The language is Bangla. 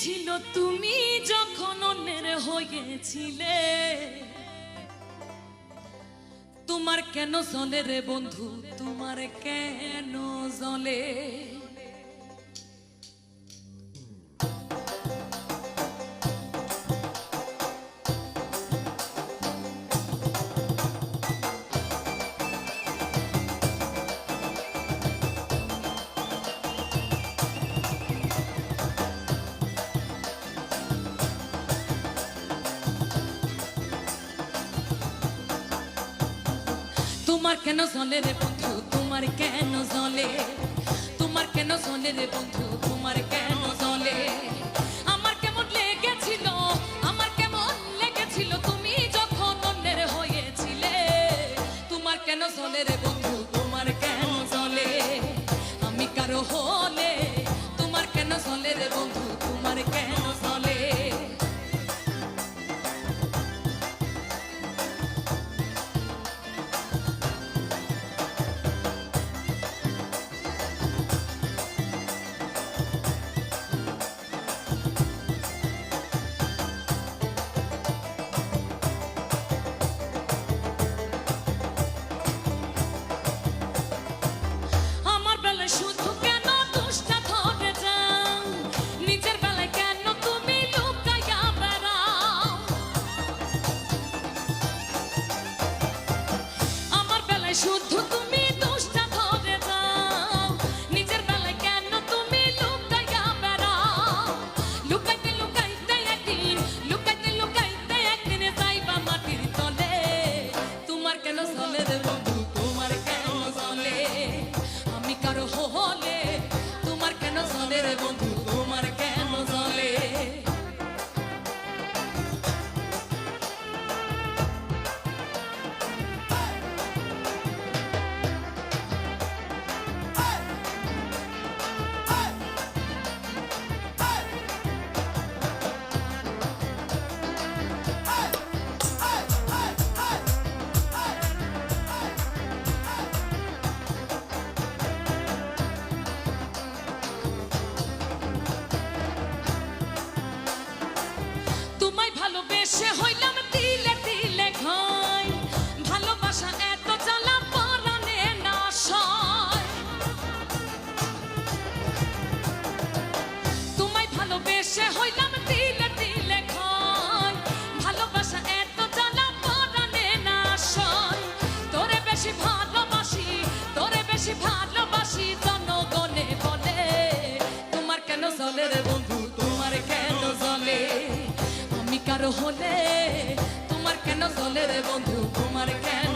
গেছিল তুমি যখন অন্যের হয়েছিলে। তোমার কেন জলে রে বন্ধু? তোমার কেন জলে? তোমার কেন জলে রে বন্ধু? তোমার কেন জলে তোমার কেন জলে রে বন্ধু? তোমার কেন শুধু তুমি দুষ্টা ধরে যাও নিজের বেলায় কেন তুমি লুকাইয়া বেড়াও? লুকাইতে লুকাইতে একদিন, লুকাইতে লুকাইতে একদিন যাইবা মাটির তলে। তোমার কেন চলে রে চলে রে বন্ধু, তোমার কেন জলে? আমি কারও হলে তোমার কেন জলে রে বন্ধু, তোমার কেন